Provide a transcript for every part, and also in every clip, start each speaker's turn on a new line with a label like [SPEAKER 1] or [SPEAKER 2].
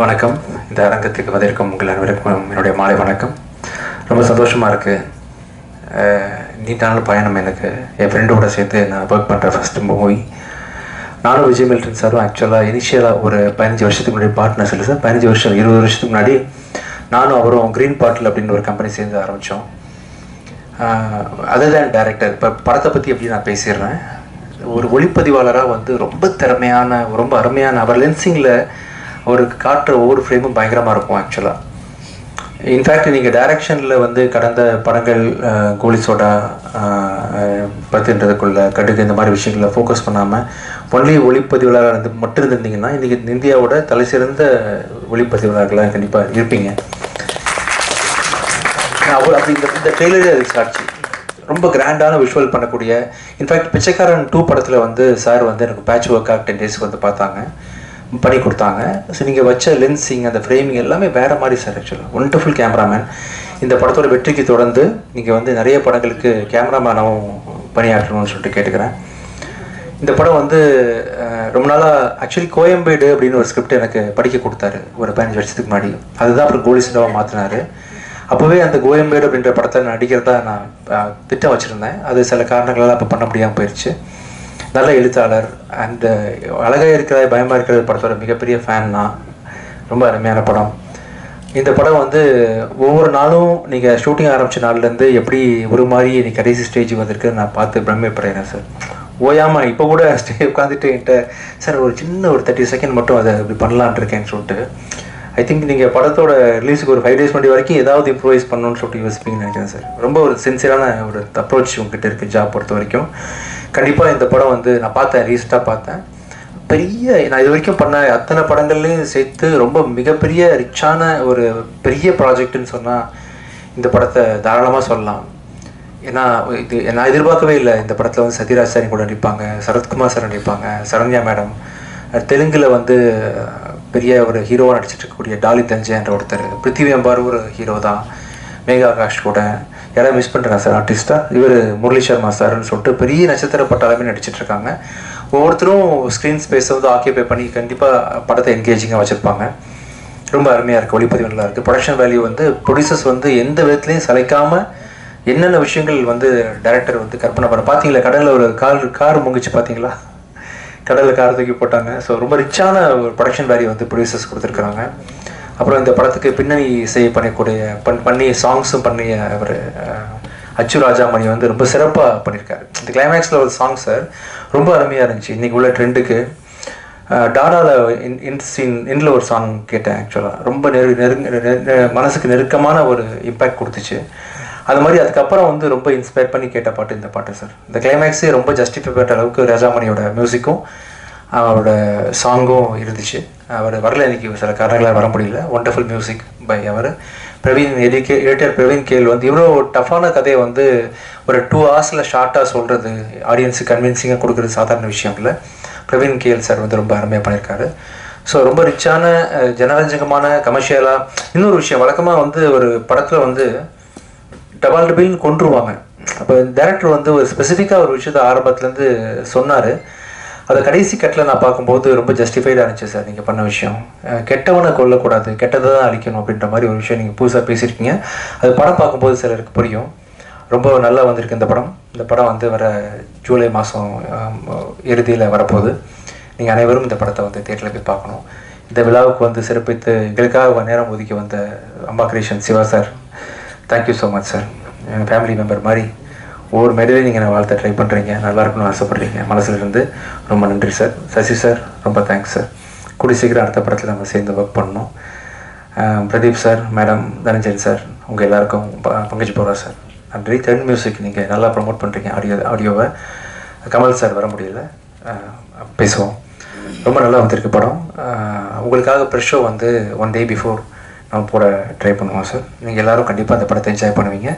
[SPEAKER 1] வணக்கம். இந்த அரங்கத்துக்கு வந்திருக்கும் உங்கள் அனைவருக்கும் என்னுடைய மாலை வணக்கம். ரொம்ப சந்தோஷமாக இருக்குது நீட்டான பயணம் எனக்கு. என் ஃப்ரெண்டோட சேர்த்து நான் ஒர்க் பண்ணுற ஃபஸ்ட்டு மூவி நானும் விஜய் மில்டன் சாரும் ஆக்சுவலாக இனிஷியலாக ஒரு பதினஞ்சு வருஷத்துக்கு முன்னாடி பார்ட்னர்ஸ் இல்லை சார் பதினஞ்சு வருஷம் இருபது வருஷத்துக்கு முன்னாடி நானும் அவரும் க்ரீன் பாட்டில் அப்படின்னு ஒரு கம்பெனி சேர்ந்து ஆரம்பித்தோம் அதர் தேன் டேரக்டர் இப்போ படத்தை பற்றி எப்படி நான் பேசிடுறேன். ஒரு ஒளிப்பதிவாளராக வந்து ரொம்ப திறமையான ரொம்ப அருமையான அவர் லென்சிங்கில் அவருக்கு காட்டுற ஒவ்வொரு ஃப்ரேமும் பயங்கரமாக இருக்கும் ஆக்சுவலாக இன்ஃபேக்ட் நீங்கள் டைரக்ஷனில் வந்து கடந்த படங்கள் அஹ், கோலி சோடா பத்துன்றதுக்குள்ள கடுகு இந்த மாதிரி விஷயங்களில் ஃபோக்கஸ் பண்ணாமல் ஒன்லி ஒளிப்பதிவாளராக இருந்து மட்டும் இருந்திருந்தீங்கன்னா இன்றைக்கி இந்தியாவோட தலை சிறந்த ஒளிப்பதிவாளர்களாக கண்டிப்பாக இருப்பீங்க. அவ்வளோ அப்படி இந்த இந்த ட்ரெய்லரே அது சாட்சி ரொம்ப கிராண்டான விஷுவல் பண்ணக்கூடிய இன்ஃபேக்ட் பிச்சைக்காரன் டூ படத்தில் வந்து சார் வந்து எனக்கு பேட்ச் ஒர்க்காக டென் டேஸ்க்கு வந்து பார்த்தாங்க. பண்ணி கொடுத்தாங்க. ஸோ நீங்கள் வச்ச லென்ஸிங் அந்த ஃப்ரேமிங் எல்லாமே வேறு மாதிரி சார் ஆக்சுவலாக ஒண்டர்ஃபுல் கேமராமேன் இந்த படத்தோட வெற்றிக்கு தொடர்ந்து நீங்கள் வந்து நிறைய படங்களுக்கு கேமராமேனாகவும் பணியாற்றணும்னு சொல்லிட்டு கேட்டுக்கிறேன். இந்த படம் வந்து ரொம்ப நாளாக ஆக்சுவலி கோயம்பேடு அப்படின்னு ஒரு ஸ்கிரிப்ட் எனக்கு படிக்க கொடுத்தாரு. ஒரு பதினஞ்சு வருஷத்துக்கு முன்னாடி. அதுதான் அப்புறம் கோலி சிண்டாவாக அப்போவே அந்த கோயம்பேடு அப்படின்ற படத்தை நான் நடிக்கிறதா நான் திட்டம் வச்சுருந்தேன். அது சில காரணங்களால் அப்போ பண்ண முடியாமல் போயிடுச்சு நல்ல எழுத்தாளர் அண்டு அழகாக இருக்கிறதா பயமாக இருக்கிறது படத்தோட மிகப்பெரிய ஃபேன் நான். ரொம்ப அருமையான படம். இந்த படம் வந்து ஒவ்வொரு நாளும் நீங்கள் ஷூட்டிங் ஆரம்பித்த நாள்லேருந்து எப்படி ஒரு மாதிரி இன்னைக்கு கடைசி ஸ்டேஜ் வந்திருக்கு நான் பார்த்து பிரமிப்படுறேன் சார் ஓயாமல் இப்போ கூட ஸ்டே உட்காந்துட்டு என்கிட்ட சார் ஒரு சின்ன ஒரு தேர்ட்டி செகண்ட் மட்டும் அதை இப்படி பண்ணலான்ட்டு இருக்கேன்னு சொல்லிட்டு ஐ திங்க் நீங்கள் படத்தோட ரிலீஸுக்கு ஒரு ஃபைவ் டேஸ் முன்னாடி வரைக்கும் ஏதாவது இம்ப்ரூவைஸ் பண்ணணும்னு சொல்லிட்டு யோசிப்பீங்கன்னு நினைக்கிறேன் சார் ரொம்ப ஒரு சின்சியரான ஒரு அப்ரோச் உங்ககிட்ட இருக்குது ஜாப் பொறுத்த வரைக்கும். கண்டிப்பாக இந்த படம் வந்து நான் பார்த்தேன் ரீசெண்டாக பார்த்தேன். பெரிய நான் இது வரைக்கும் பண்ண அத்தனை படங்கள்லையும் சேர்த்து ரொம்ப மிகப்பெரிய ரிச்சான ஒரு பெரிய ப்ராஜெக்ட்னு சொன்னால் இந்த படத்தை தாராளமாக சொல்லலாம். ஏன்னா இது நான் எதிர்பார்க்கவே இல்லை. இந்த படத்தில் வந்து சத்யராஜ் சார் கூட நடிப்பாங்க சரத்குமார் சார் நடிப்பாங்க சரண்யா மேடம். தெலுங்கில் வந்து பெரிய ஒரு ஹீரோவாக நடிச்சிட்டு இருக்கக்கூடிய டாலி தஞ்சை என்ற ஒருத்தர். பிருத்திவி அம்பார் ஒரு ஹீரோ தான். மேகா ஆகாஷ் கூட யாராவது மிஸ் பண்ணுறாங்க சார் ஆர்டிஸ்ட்டாக இவர் முரளி சர்மா சார்னு சொல்லிட்டு பெரிய நட்சத்திர பட்டாளமே நடிச்சிட்டு இருக்காங்க. ஒவ்வொருத்தரும் ஸ்க்ரீன் ஸ்பேஸை வந்து ஆக்கியபை பண்ணி கண்டிப்பாக படத்தை என்கேஜிங்காக வச்சுருப்பாங்க. ரொம்ப அருமையாக இருக்குது ஒளிப்பதிவு நல்லா இருக்குது ப்ரொடக்ஷன் வேல்யூ வந்து ப்ரொடியூசர்ஸ் வந்து எந்த விதத்துலையும் சளைக்காமல் என்னென்ன விஷயங்கள் வந்து டைரக்டர் வந்து கற்பனை பண்ண பார்த்தீங்களா கடலில் ஒரு கார் கார் முங்கிச்சு பார்த்தீங்களா கடலில் கார் தூக்கி போட்டாங்க. ஸோ ரொம்ப ரிச்சான ஒரு ப்ரொடக்ஷன் வேல்யூ வந்து ப்ரொடியூசர்ஸ் கொடுத்துருக்குறாங்க. அப்புறம் இந்த படத்துக்கு பின்னணி இசை பண்ணக்கூடிய பண் பண்ணி சாங்ஸும் பண்ணிய ஒரு அச்சு ராஜாமணி வந்து ரொம்ப சிறப்பாக பண்ணியிருக்காரு இந்த கிளைமேக்ஸில் ஒரு சாங் சார் ரொம்ப அருமையாக இருந்துச்சு. இன்றைக்கி உள்ள ட்ரெண்டுக்கு டாடாவில் இன் இன் சீன் இன்ல ஒரு சாங் கேட்டேன் ஆக்சுவலாக ரொம்ப நெரு நெருங்க நெரு- மனசுக்கு நெருக்கமான ஒரு இம்பேக்ட் கொடுத்துச்சு. அது மாதிரி அதுக்கப்புறம் வந்து ரொம்ப இன்ஸ்பயர் பண்ணி கேட்ட பாட்டு இந்த பாட்டு சார் இந்த கிளைமேக்ஸே ரொம்ப ஜஸ்டிஃபை பண்ணுற அளவுக்கு ராஜாமணியோட மியூசிக்கும் அவரோட சாங்கும் இருந்துச்சு. அவர் வரல இன்னைக்கு. சில காரணங்களாக வர முடியல. ஒண்டர்ஃபுல் மியூசிக் பை அவர். பிரவீன் எடிக்கே எடிட்டர் பிரவீன் கேல் வந்து இவ்வளோ டஃப்பான கதையை வந்து ஒரு டூ ஹவர்ஸில் ஷார்ட்டாக சொல்கிறது ஆடியன்ஸுக்கு கன்வின்சிங்காக கொடுக்குறது சாதாரண விஷயம் இல்லை. பிரவீன் கேல் சார் வந்து ரொம்ப அருமையாக பண்ணியிருக்காரு ஸோ ரொம்ப ரிச்சான ஜனரஞ்சகமான கமர்ஷியலாக இன்னொரு விஷயம் வழக்கமாக வந்து ஒரு படத்தில் வந்து டபால் டபில்னு கொண்டுருவாங்க அப்போ டேரக்டர் வந்து ஒரு ஸ்பெசிஃபிக்காக ஒரு விஷயத்த ஆரம்பத்துலேருந்து சொன்னார். அதை கடைசி கட்டில் நான் பார்க்கும்போது ரொம்ப ஜஸ்டிஃபைடாக இருந்துச்சு சார் நீங்கள் பண்ண விஷயம். கெட்டவனை கொல்லக்கூடாது கெட்டதை தான் அழிக்கணும் அப்படின்ற மாதிரி ஒரு விஷயம் நீங்கள் புதுசாக பேசியிருக்கீங்க. அது படம் பார்க்கும்போது சிலருக்கு புரியும். ரொம்ப நல்லா வந்திருக்கு இந்த படம். இந்த படம் வந்து வர ஜூலை மாதம் இறுதியில் வரப்போகுது. நீங்கள் அனைவரும் இந்த படத்தை வந்து தேட்டரில் போய் பார்க்கணும். இந்த விழாவுக்கு வந்து சிறப்பித்து எங்களுக்காக நேரம் ஒதுக்கி வந்த அம்மா கிரேஷன் Siva sir thank you so much sir எங்கள் ஃபேமிலி மெம்பர் மாதிரி ஒவ்வொரு மேடையிலையும் நீங்கள் நான் வாழ்த்த ட்ரை பண்ணுறீங்க நல்லா இருக்கணும்னு ஆசைப்பட்றீங்க. மனசுல இருந்து ரொம்ப நன்றி சார் சசி சார் ரொம்ப தேங்க்ஸ் சார் கூடி சீக்கிரம் அடுத்த படத்தில் நம்ம சேர்ந்து ஒர்க் பண்ணணும். Pradeep sir madam Dhananjayan sir உங்கள் எல்லாருக்கும் ப- பங்கஜ் சார் நன்றி. தென் மியூசிக் நீங்கள் நல்லா ப்ரமோட் பண்ணுறீங்க ஆடியோ ஆடியோவை கமல் சார் வர முடியல. பேசுவோம். ரொம்ப நல்லா வந்திருக்கு படம். உங்களுக்காக ப்ரெஷ் ஷோ வந்து ஒன் டே பிஃபோர் நான் போட ட்ரை பண்ணுவோம் சார் நீங்கள் எல்லாரும் கண்டிப்பாக அந்த படத்தை என்ஜாய் பண்ணுவீங்க.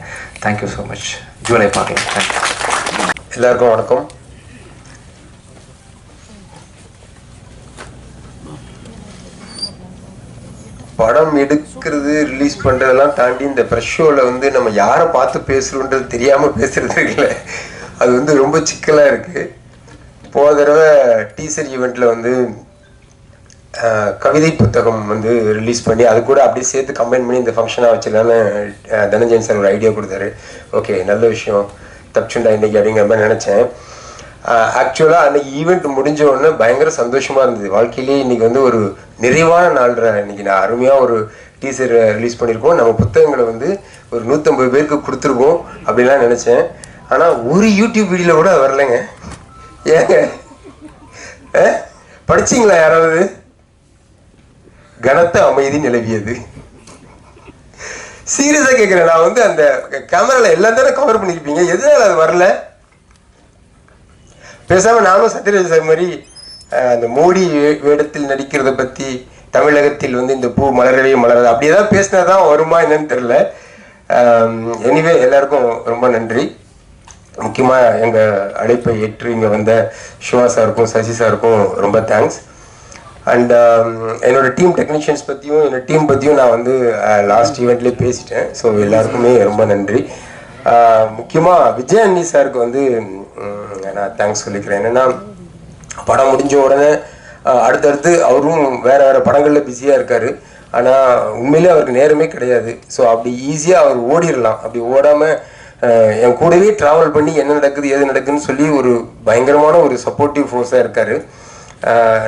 [SPEAKER 1] தேங்க்யூ ஸோ மச் ஜூலை பார்க்கலாம் தேங்க்யூ
[SPEAKER 2] எல்லாருக்கும் வணக்கம். படம் எடுக்கிறது ரிலீஸ் பண்ணுறதெல்லாம் தாண்டி இந்த ப்ரெஷ் ஷோவில் வந்து நம்ம யாரை பார்த்து பேசுகிறோன்றது தெரியாமல் பேசுகிறது இருக்குல்ல. அது வந்து ரொம்ப சிக்கலாக இருக்குது போன தடவை டீசர் ஈவெண்ட்டில் வந்து கவிதை புத்தகம் வந்து ரிலீஸ் பண்ணி அது கூட அப்படியே சேர்த்து கம்பைன் பண்ணி இந்த ஃபங்க்ஷனாக வச்சிடலான்னு தனஞ்சயன் சார் ஒரு ஐடியா கொடுத்தாரு. ஓகே நல்ல விஷயம். தப்பிச்சுண்டா இன்னைக்கு அப்படிங்கிற மாதிரி நினச்சேன். ஆக்சுவலாக அன்னைக்கு ஈவெண்ட் முடிஞ்ச உடனே பயங்கர சந்தோஷமாக இருந்தது. வாழ்க்கையிலேயே இன்னைக்கு வந்து ஒரு நிறைவான நாள்ற இன்னைக்கு நான் அருமையாக ஒரு டீசர் ரிலீஸ் பண்ணியிருக்கோம் நம்ம புத்தகங்களை வந்து ஒரு நூற்றம்பது பேருக்கு கொடுத்துருக்கோம் அப்படிலாம் நினச்சேன். ஆனால் ஒரு யூடியூப் வீடியோவில் கூட வரலைங்க. ஏங்க? ஆ? யாராவது? கனத்த அமைதி நிலவியது. சீரியஸா கேட்குறேன் நான் வந்து அந்த கேமரால எல்லாம் தானே கவர் பண்ணிருப்பீங்க. எதனால அது வரல? பேசாம நானும் சத்யராஜ் சார் மாதிரி அந்த மோடி வே- வேடத்தில் நடிக்கிறத பத்தி தமிழகத்தில் வந்து இந்த பூ மலரவே மலராது. அப்படி ஏதாவது பேசினா தான் வருமா என்னன்னு தெரியல. எனிவே எல்லாருக்கும் ரொம்ப நன்றி. முக்கியமாக எங்கள் அழைப்பை ஏற்று இங்கே வந்த சிவா சாருக்கும் சசி சாருக்கும் ரொம்ப தேங்க்ஸ் அண்ட் um, என்னோட டீம் டெக்னீஷியன்ஸ் பற்றியும் என்னோட டீம் பற்றியும் நான் வந்து uh, லாஸ்ட் ஈவெண்ட்லேயே பேசிட்டேன். ஸோ எல்லாருக்குமே ரொம்ப நன்றி. Uh, முக்கியமாக விஜய் அண்ணி சாருக்கு வந்து நான் தேங்க்ஸ் சொல்லிக்கிறேன். என்னென்னா படம் முடிஞ்ச உடனே uh, அடுத்தடுத்து அவரும் வேறு வேறு படங்களில் பிஸியாக இருக்கார். ஆனால் உண்மையிலே அவருக்கு நேரமே கிடையாது. ஸோ அப்படி ஈஸியாக அவர் ஓடிடலாம் அப்படி ஓடாமல் என் கூடவே ட்ராவல் பண்ணி என்ன நடக்குது ஏது நடக்குதுன்னு சொல்லி ஒரு பயங்கரமான ஒரு சப்போர்ட்டிவ் ஃபோர்ஸாக இருக்காரு.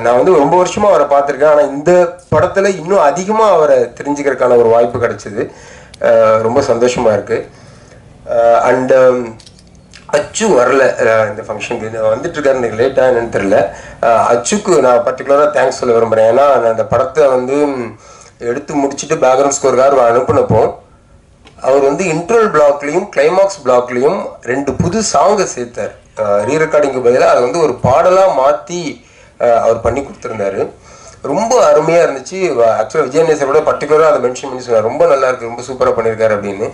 [SPEAKER 2] நான் வந்து ரொம்ப வருஷமா அவரை பார்த்துருக்கேன். ஆனால் இந்த படத்தில் இன்னும் அதிகமாக அவரை தெரிஞ்சுக்கிறதுக்கான ஒரு வாய்ப்பு கிடைச்சிது. ரொம்ப சந்தோஷமாக இருக்குது அண்ட் um, அச்சு வரல. இந்த ஃபங்க்ஷனுக்கு வந்துட்டு இருக்காரு எனக்கு லேட்டாக என்னன்னு தெரில அச்சுக்கு நான் பர்டிகுலராக தேங்க்ஸ் சொல்ல விரும்புகிறேன் ஏன்னா நான் அந்த படத்தை வந்து எடுத்து முடிச்சுட்டு பேக்ரவுண்ட் ஸ்கோருக்காக அனுப்புனப்போ அவர் வந்து இன்ட்ரோல் பிளாக்லேயும் கிளைமாக்ஸ் பிளாக்லேயும் ரெண்டு புது சாங்கை சேர்த்தார். ரீ ரெக்கார்டிங்க்கு பதிலாக அதை வந்து ஒரு பாடலாக மாற்றி அவர் பண்ணி கொடுத்துருந்தாரு. ரொம்ப அருமையாக இருந்துச்சு. ஆக்சுவலாக விஜயநேசரோட பர்டிகுலராக அதை மென்ஷன் பண்ணி சொன்னார். ரொம்ப நல்லா இருக்கு ரொம்ப சூப்பராக பண்ணியிருக்காரு அப்படின்னு.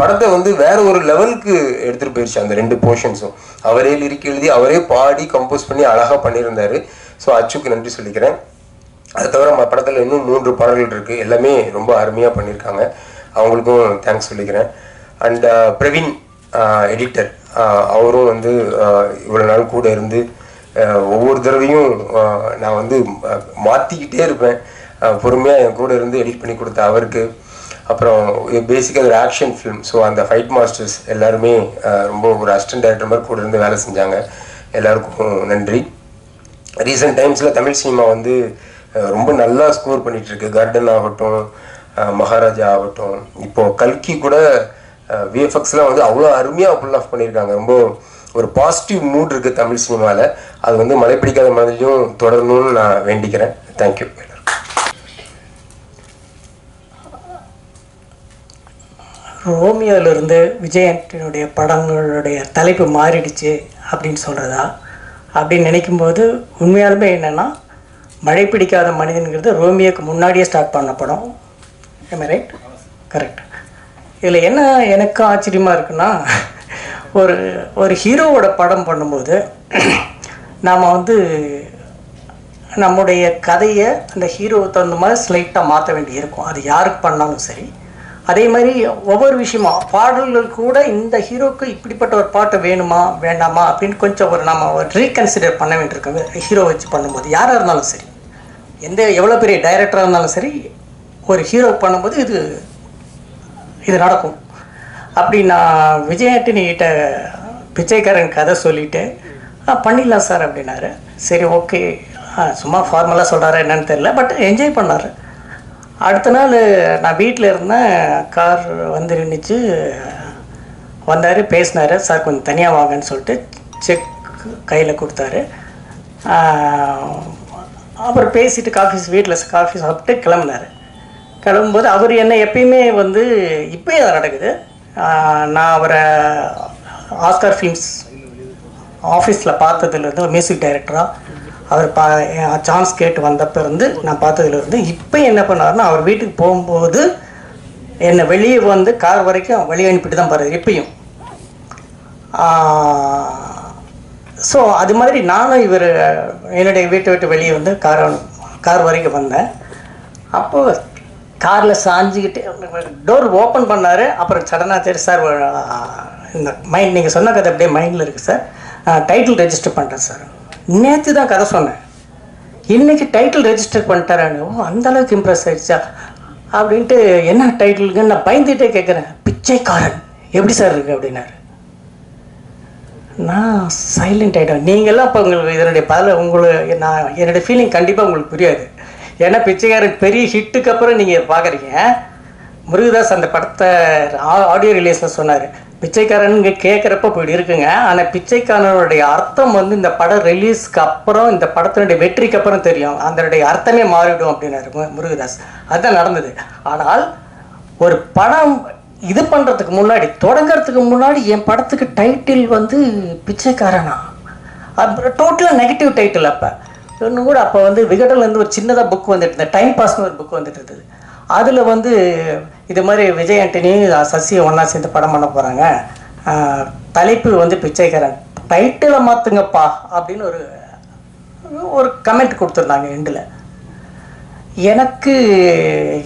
[SPEAKER 2] படத்தை வந்து வேற ஒரு லெவலுக்கு எடுத்துகிட்டு போயிடுச்சு அந்த ரெண்டு போர்ஷன்ஸும் அவரே லிரிக் எழுதி அவரே பாடி கம்போஸ் பண்ணி அழகாக பண்ணியிருந்தாரு. ஸோ அச்சுக்கு நன்றி சொல்லிக்கிறேன். அது தவிர நம்ம படத்தில் இன்னும் மூன்று பாடல்கள் இருக்குது எல்லாமே ரொம்ப அருமையாக பண்ணியிருக்காங்க. அவங்களுக்கும் தேங்க்ஸ் சொல்லிக்கிறேன். அண்ட் பிரவீன் எடிட்டர் அவரும் வந்து இவ்வளோ நாள் கூட இருந்து ஒவ்வொரு தடவையும் நான் வந்து மாற்றிக்கிட்டே இருப்பேன். பொறுமையாக என் கூட இருந்து எடிட் பண்ணி கொடுத்த அவருக்கு. அப்புறம் பேசிக்காக ஒரு ஆக்ஷன் ஃபிலிம் ஸோ அந்த ஃபைட் மாஸ்டர்ஸ் எல்லாருமே ரொம்ப ஒரு அசிஸ்டன்ட் டேரக்டர் மாதிரி கூட இருந்து வேலை செஞ்சாங்க. எல்லாருக்கும் நன்றி. ரீசெண்ட் டைம்ஸில் தமிழ் சினிமா வந்து ரொம்ப நல்லா ஸ்கோர் பண்ணிகிட்ருக்கு கார்டன் ஆகட்டும் மகாராஜா ஆகட்டும். இப்போது கல்கி கூட விஎஃப்எக்ஸ்லாம் வந்து அவ்வளோ அருமையாக புல் ஆஃப் பண்ணியிருக்காங்க. ரொம்ப ஒரு பாசிட்டிவ் மூட் இருக்கு தமிழ் சினிமாவில் அது வந்து மழை பிடிக்காத மாதிரியும் தொடரணும்னு நான் வேண்டிக்கிறேன். தேங்க்யூ
[SPEAKER 3] ரோமியோவிலிருந்து விஜயனுடைய படங்களுடைய தலைப்பு மாறிடுச்சு அப்படின்னு சொல்கிறதா அப்படின்னு நினைக்கும்போது உண்மையாலுமே என்னென்னா மழை பிடிக்காத மனிதன்கிறது ரோமியோக்கு முன்னாடியே ஸ்டார்ட் பண்ண படம். ரைட் கரெக்ட் இதில் என்ன எனக்கு ஆச்சரியமாக இருக்குன்னா ஒரு ஒரு ஹீரோவோட படம் பண்ணும்போது நாம் வந்து நம்முடைய கதையை அந்த ஹீரோவுக்கு தகுந்த மாதிரி ஸ்லைட்டாக மாற்ற வேண்டி இருக்கும் அது யாருக்கு பண்ணாலும் சரி. அதே மாதிரி ஒவ்வொரு விஷயமா பாடல்கள் கூட இந்த ஹீரோக்கு இப்படிப்பட்ட ஒரு பாட்டு வேணுமா வேண்டாமா அப்படின்னு கொஞ்சம் ஒரு நம்ம ஒரு ரீகன்சிடர் பண்ண வேண்டியிருக்கோம். ஹீரோ வச்சு பண்ணும்போது யாராக இருந்தாலும் சரி. எந்த எவ்வளோ பெரிய டைரக்டராக இருந்தாலும் சரி ஒரு ஹீரோ பண்ணும்போது இது இது நடக்கும். அப்படி நான் விஜயாட்டினிகிட்ட பிச்சைக்காரன் கதை சொல்லிட்டு ஆ பண்ணிடலாம் சார் அப்படின்னாரு. சரி ஓகே. சும்மா ஃபார்மலாக சொல்கிறாரு என்னன்னு தெரியல பட் என்ஜாய் பண்ணார். அடுத்த நாள் நான் வீட்டில் இருந்தேன் கார் வந்து நின்றுச்சு வந்தார் பேசினார் சார் கொஞ்சம் தனியாக வாங்கன்னு சொல்லிட்டு செக் கையில் கொடுத்தாரு. அப்புறம் பேசிட்டு காஃபி வீட்டில் காஃபி சாப்பிட்டு கிளம்புனார். கிளம்பும்போது அவர் என்ன எப்பயுமே வந்து இப்போயே அது நடக்குது. நான் அவரை ஆஸ்கர் ஃபிலிம்ஸ் ஆஃபீஸில் பார்த்ததுலேருந்து மியூசிக் டைரக்டராக அவர் பா சான்ஸ் கேட்டு வந்தப்போ இருந்து நான் பார்த்ததுலேருந்து இப்போ என்ன பண்ணாருன்னா அவர் வீட்டுக்கு போகும்போது என்னை வெளியே வந்து கார் வரைக்கும் வெளியே அனுப்பிட்டு தான் பாரு இப்பயும். ஸோ அது மாதிரி நானும் இவர் என்னுடைய வீட்டை விட்டு வெளியே வந்து கார் கார் வரைக்கும் வந்தேன். அப்போது காரில் சாஞ்சிக்கிட்டு டோர் ஓப்பன் பண்ணார். அப்புறம் சடனாக சரி சார் இந்த மைண்ட் நீங்கள் சொன்ன கதை அப்படியே மைண்டில் இருக்குது சார் டைட்டில் ரெஜிஸ்டர் பண்ணுறேன் சார் நேற்று தான் கதை சொன்னேன். இன்றைக்கி டைட்டில் ரெஜிஸ்டர் பண்ணிட்டாரான்னு. ஓ அந்த அளவுக்கு இம்ப்ரெஸ் ஆயிடுச்சா? அப்படின்ட்டு என்ன டைட்டிலுக்கு நான் பயந்துகிட்டே கேட்குறேன் பிச்சைக்காரன். எப்படி சார் இருக்கு அப்படின்னாரு. நான் சைலண்ட் ஆகிட்டேன் நீங்கள்லாம் இப்போ உங்களுக்கு இதனுடைய பதில் உங்களுக்கு நான் என்னுடைய ஃபீலிங் கண்டிப்பாக உங்களுக்கு புரியாது. ஏன்னா பிச்சைக்காரன் பெரிய ஹிட்டுக்கு அப்புறம் நீங்கள் பார்க்குறீங்க முருகதாஸ் அந்த படத்தை ஆடியோ ரிலீஸில் சொன்னார். பிச்சைக்காரனுங்க கேட்குறப்ப இப்படி இருக்குங்க. ஆனால் பிச்சைக்காரனுடைய அர்த்தம் வந்து இந்த படம் ரிலீஸ்க்கு அப்புறம் இந்த படத்தினுடைய வெற்றிக்கு அப்புறம் தெரியும். அதனுடைய அர்த்தமே மாறிடும் அப்படின்னாரு முருகதாஸ். அதுதான் நடந்தது. ஆனால் ஒரு படம் இது பண்ணுறதுக்கு முன்னாடி தொடங்குறதுக்கு முன்னாடி என் படத்துக்கு டைட்டில் வந்து பிச்சைக்காரனா? அப்புறம் டோட்டலாக நெகட்டிவ் டைட்டில் அப்போ. இன்னும் கூட அப்போ வந்து விகடன்லேருந்து ஒரு சின்னதாக புக் வந்துட்டு இருந்தது. டைம் பாஸ்னு ஒரு புக் வந்துட்டு இருந்தது. அதில் வந்து இது மாதிரி விஜய் ஆண்டனி சசி ஒன்றா சேர்ந்து படம் பண்ண போகிறாங்க தலைப்பு வந்து பிச்சைக்காரன். டைட்டிலை மாற்றுங்கப்பா அப்படின்னு ஒரு ஒரு கமெண்ட் கொடுத்துருந்தாங்க எண்டில் எனக்கு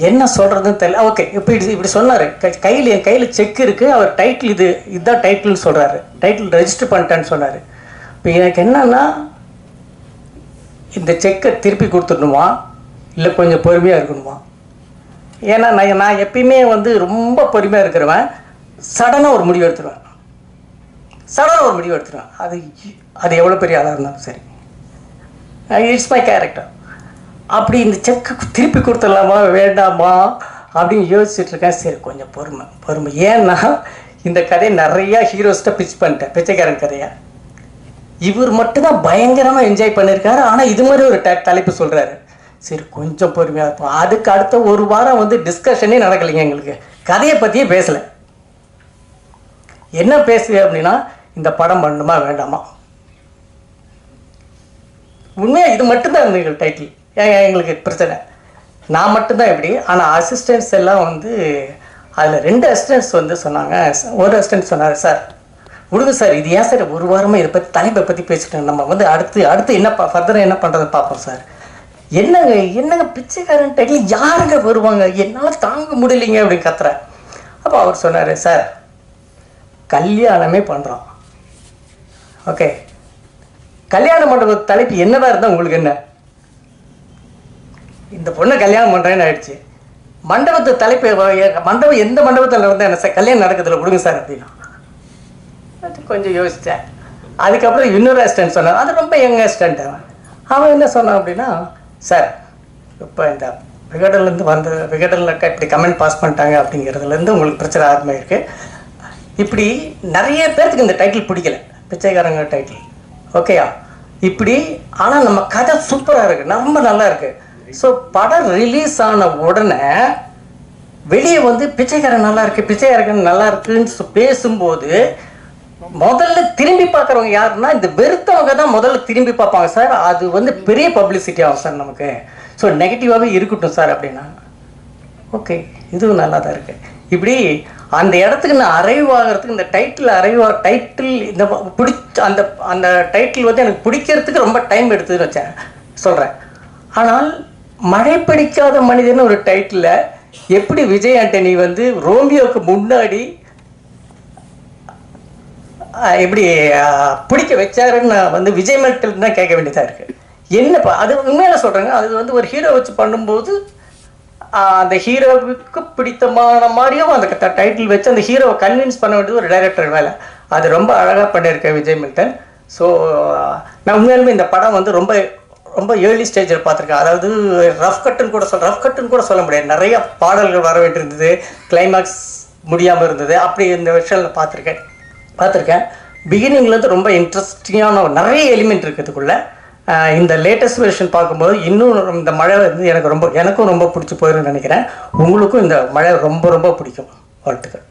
[SPEAKER 3] என்ன சொல்கிறதுன்னு தெரியல. ஓகே இப்போ இப்படி இப்படி சொன்னார். கையில் என் கையில் செக் இருக்குது அவர் டைட்டில் இது இதுதான் டைட்டில்னு சொல்கிறாரு டைட்டில் ரெஜிஸ்டர் பண்ணிட்டேன்னு சொன்னார். இப்போ எனக்கு என்னன்னா இந்த செக்கை திருப்பி கொடுத்துடணுமா? இல்லை கொஞ்சம் பொறுமையாக இருக்கணுமா? ஏன்னா நான் நான் எப்பயுமே வந்து ரொம்ப பொறுமையாக இருக்கிறவன் சடனாக ஒரு முடிவு எடுத்துருவேன். சடனாக ஒரு முடிவு எடுத்துருவேன். அது அது எவ்வளோ பெரிய ஆளாக இருந்தாலும் சரி. இட்ஸ் மை கேரக்டர் அப்படி இந்த செக்கை திருப்பி கொடுத்துடலாமா வேண்டாமா அப்படின்னு யோசிச்சுட்டு இருக்கேன். சரி கொஞ்சம் பொறுமை பொறுமை. ஏன்னா இந்த கதையை நிறையா ஹீரோஸ்கிட்ட பிச் பண்ணிட்டேன். பிச்சைக்காரன் கதையை. இவர் மட்டும்தான் பயங்கரமாக என்ஜாய் பண்ணியிருக்காரு ஆனால் இது மாதிரி ஒரு ட தலைப்பு சொல்கிறாரு சரி கொஞ்சம் பொறுமையாக இருப்போம். அதுக்கு அடுத்த ஒரு வாரம் வந்து டிஸ்கஷனே நடக்கலைங்க எங்களுக்கு. கதையை பற்றியே பேசலை. என்ன பேசுது அப்படின்னா இந்த படம் பண்ணணுமா வேண்டாமா? உண்மையாக இது மட்டும்தான் இருந்தது டைட்டில் எங்களுக்கு பிரச்சனை. நான் மட்டும்தான் இப்படி ஆனால் அசிஸ்டன்ட்ஸ் எல்லாம் வந்து அதில் ரெண்டு அசிஸ்டன்ஸ் வந்து சொன்னாங்க. ஒரு அசிஸ்டன்ட் சொன்னார் சார் விடுங்க சார் இது ஏன் சார் ஒரு வாரமாக இதை பற்றி தலைப்பை பற்றி பேசிட்டோம் நம்ம வந்து அடுத்து அடுத்து என்ன ஃபர்தராக என்ன பண்ணுறதை பார்ப்போம் சார். என்னங்க என்னங்க பிச்சைக்காரன் டைட்டில் யாருங்க வருவாங்க? என்னால் தாங்க முடியலைங்க அப்படின்னு கத்துறேன். அப்போ அவர் சொன்னார் சார் கல்யாணமே பண்ணுறோம் ஓகே. கல்யாண மண்டப தலைப்பு என்னதான் இருந்தால் உங்களுக்கு என்ன? இந்த பொண்ணை கல்யாணம் பண்ணுறேன்னு ஆயிடுச்சு. மண்டபத்து தலைப்பு மண்டபம் எந்த மண்டபத்தில் இருந்தால் என்ன சார் கல்யாணம் நடக்கிறதுல கொடுங்க சார் அப்படின்னா. அது கொஞ்சம் யோசித்தேன் அதுக்கப்புறம் இன்னொரு அசிஸ்டன்ட் சொன்னான். அது ரொம்ப யங் அசிஸ்டன்ட் அவன். அவன் என்ன சொன்னான் அப்படின்னா சார் இப்போ இந்த விகடன்லேருந்து வந்த விகடனில் இப்படி கமெண்ட் பாஸ் பண்ணிட்டாங்க அப்படிங்கிறதுலேருந்து உங்களுக்கு பிரச்சனை ஆரம்பிருக்கு இப்படி நிறைய பேர்த்துக்கு இந்த டைட்டில் பிடிக்கல. பிச்சைக்காரங்க டைட்டில் ஓகேயா இப்படி ஆனால் நம்ம கதை சூப்பராக இருக்குது ரொம்ப நல்லா இருக்குது ஸோ படம் ரிலீஸ் ஆன உடனே வெளியே வந்து பிச்சைக்காரன் நல்லா இருக்கு பிச்சைக்காரன் நல்லா இருக்குன்னு பேசும்போது முதல்ல திரும்பி பார்க்குறவங்க யாருன்னா இந்த வெறுத்தவங்க தான் முதல்ல திரும்பி பார்ப்பாங்க சார். அது வந்து பெரிய பப்ளிசிட்டி ஆகும் சார் நமக்கு. ஸோ நெகட்டிவாகவே இருக்கட்டும் சார் அப்படின்னா. ஓகே இதுவும் நல்லா தான் இருக்கு. இப்படி அந்த இடத்துக்கு நான் அரைவ் ஆகிறதுக்கு இந்த டைட்டில் அரைவ் டைட்டில் இந்த பிடிச்ச அந்த அந்த டைட்டில் வந்து எனக்கு பிடிக்கிறதுக்கு ரொம்ப டைம் எடுத்துன்னு வச்சேன். சொல்கிறேன் ஆனால் மழை பிடிக்காத மனிதன் ஒரு டைட்டிலில் எப்படி விஜய் ஆண்டனி வந்து ரோமியோவுக்கு முன்னாடி எப்படி பிடிக்க வச்சாருன்னு நான் வந்து விஜய் மெட்டல் தான் கேட்க வேண்டியதாக இருக்குது என்னப்பா அது உண்மையில சொல்கிறேங்க அது வந்து ஒரு ஹீரோ வச்சு பண்ணும்போது அந்த ஹீரோவுக்கு பிடித்தமான மாதிரியும் அந்த டைட்டில் வச்சு அந்த ஹீரோவை கன்வின்ஸ் பண்ண வேண்டியது ஒரு டைரக்டர் வேலை. அது ரொம்ப அழகாக பண்ணியிருக்கேன் விஜய் மில்டன் ஸோ நான் உண்மையாலுமே இந்த படம் வந்து ரொம்ப ரொம்ப ஏர்லி ஸ்டேஜில் பார்த்துருக்கேன். அதாவது ரஃப் கட்டுன்னு கூட சொல் ரஃப் கட்டுன்னு கூட சொல்ல முடியாது. நிறைய பாடல்கள் வர வேண்டியிருந்தது கிளைமேக்ஸ் முடியாமல் இருந்தது அப்படி இந்த விஷயம் பார்த்துருக்கேன். பார்த்துருக்கேன். பிகினிங்லேருந்து ரொம்ப இன்ட்ரெஸ்டிங்கான நிறைய எலிமெண்ட் இருக்கிறதுக்குள்ள இந்த லேட்டஸ்ட் வெர்ஷன் பார்க்கும்போது இன்னும் இந்த மழை வந்து எனக்கு ரொம்ப எனக்கும் ரொம்ப பிடிச்சி போயிருன்னு நினைக்கிறேன். உங்களுக்கும் இந்த மழை ரொம்ப ரொம்ப பிடிக்கும் வாழ்த்துக்கள்.